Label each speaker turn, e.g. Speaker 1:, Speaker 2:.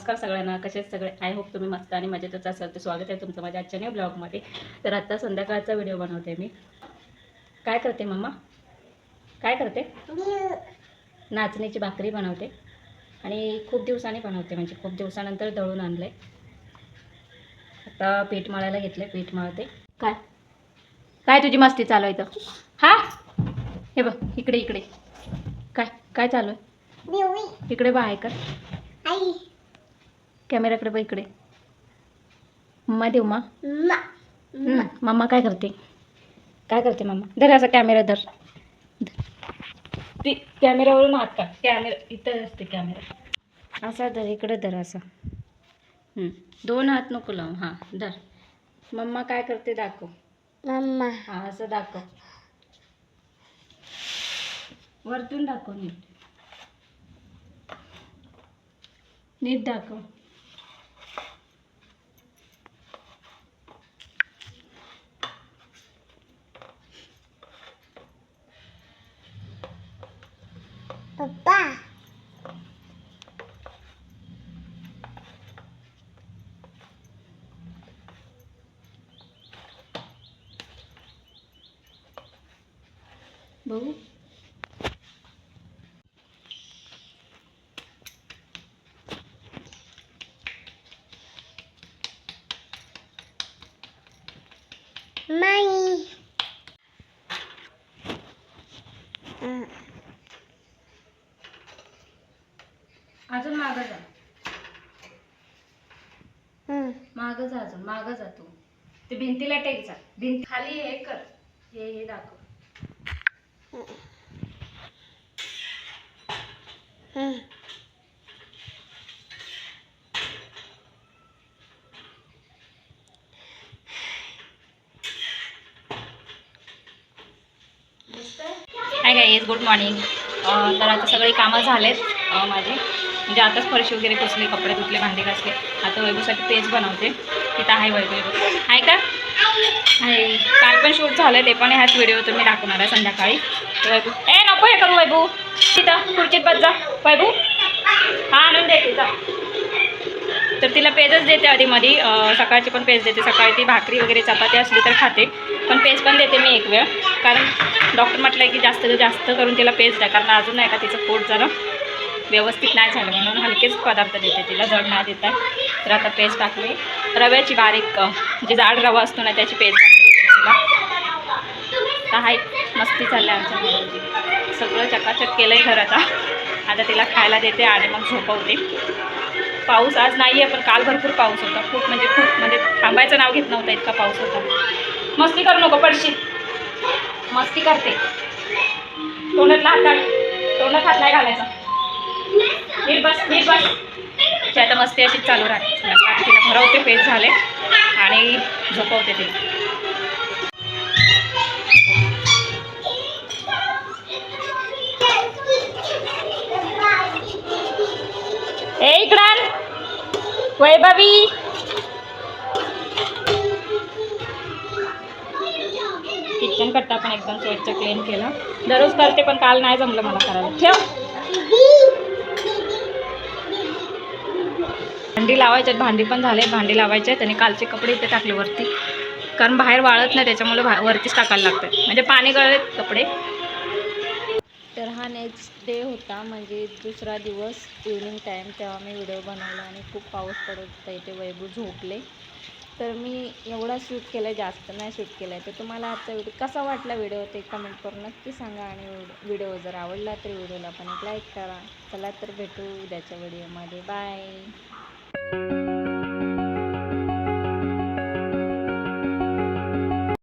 Speaker 1: नमस्कार सगळ्यांना. कसे सगळे? आय होप तुम्ही मस्त आणि मजेतच असाल. तर स्वागत आहे तुमचं माझ्या आजच्या न्यू ब्लॉगमध्ये तर आता संध्याकाळचा व्हिडिओ बनवते मी. काय करते मम्मा काय करते? नाचणीची भाकरी बनवते. आणि खूप दिवसांनी बनवते. म्हणजे खूप दिवसानंतर दळून आणलं आहे आता पीठ मळायला घेतलं आहे पीठ मळते. काय? काय तुझी मस्ती चालू आहे इथं? हा? हे बघ इकडे इकडे. काय? काय चालू आहे? इकडे बा आहे का कॅमेराकडे बघ इकडे. मम्मा देऊ मा? मम्मा काय करते? काय करते मम्मा? धर असा कॅमेरा धर. ती कॅमेरावरून हात काढ कॅमेरा इथं असते कॅमेरा. असा धर इकडे धर असा. दोन हात नको लावू. हां धर. मम्मा काय करते दाखव.
Speaker 2: मम्मा.
Speaker 1: हां असं दाखव. वरतून दाखव नीट. नीट दाखव. बघू.
Speaker 2: माई
Speaker 1: अजून मागं जा. मागं जा अजून मागं जा तू. ते भिंतीला टेक जा. भिंत खाली हे कर. हे हे दाखव. हाय गाईज गुड मॉर्निंग तर आता सगळी कामं झालेत माझे. म्हणजे आताच फरशी वगैरे पुसली कपडे धुतले भांडे घासले. आता वैभूसाठी पेज बनवते. तिथं आहे वैभव. आहे का? आणि काल पण शूट झालं ते पण ह्याच व्हिडिओ तुम्ही दाखवणार आहे संध्याकाळी. वैभू. ए नको हे करू वैभू. तिथं खुर्चीत बस जा. वैभू. हा आणून देते जा तर तिला पेजच देते आधी मध्ये सकाळची पण पेज देते. सकाळी ती भाकरी वगैरे चपाती असली तर खाते. पण पेज पण देते मी एक वेळ. कारण डॉक्टर म्हटलं की जास्त जास्त करून तिला पेज द्या. कारण अजून नाही का तिचं पोट जरा व्यवस्थित नाही झालं म्हणून हलकेच पदार्थ देते तिला. जड नाही देत तर आता पेज टाकली. रव्याची बारीक जे जाड रवा असतो ना त्याची तिला. तर हाय मस्ती चालली आमच्या सगळं चकाचक केलं आहे घर आता. आता तिला खायला देते आणि मग झोपवते. पाऊस आज नाही आहे पण काल भरपूर पाऊस होता. खूप म्हणजे खूप म्हणजे थांबायचं नाव घेत नव्हतं इतका पाऊस होता. मस्ती करू नको पडशील. मस्ती करते. तोंडात हात तोंडात हात नाही घालायचा. नीट बस नीट बस. ती आता मस्ती अशीच चालू राहते. आता तिला भरवते पेज झाले आणि झोपवते तिला ए इकडं वैभवी. किचन कट्टा पण एकदम स्वच्छ क्लीन केला. दररोज करते पण काल नाही जमलं मला करायला. ठेव. भांडी लावायच्यात भांडी पण झाले भांडी लावायचे आहेत आणि कालचे कपडे इथे टाकले वरती. कारण बाहेर वाळत नाही त्याच्यामुळे भा वरतीच टाकायला लागतात म्हणजे पाणी गळलेत कपडे. तर हा नेक्स्ट डे होता म्हणजे दुसरा दिवस इव्हनिंग टाईम तेव्हा मी व्हिडिओ बनवला आणि खूप पाऊस पडत होता. इथे वैभव झोपले. तर मी एवढा शूट केला आहे जास्त नाही शूट केला आहे तर तुम्हाला आजचा व्हिडिओ कसा वाटला व्हिडिओ ते कमेंट करून नक्की सांगा. आणि व्हिडिओ जर आवडला तर व्हिडिओला पण एक लाईक करा. चला तर भेटू उद्याच्या व्हिडिओमध्ये बाय Thank you.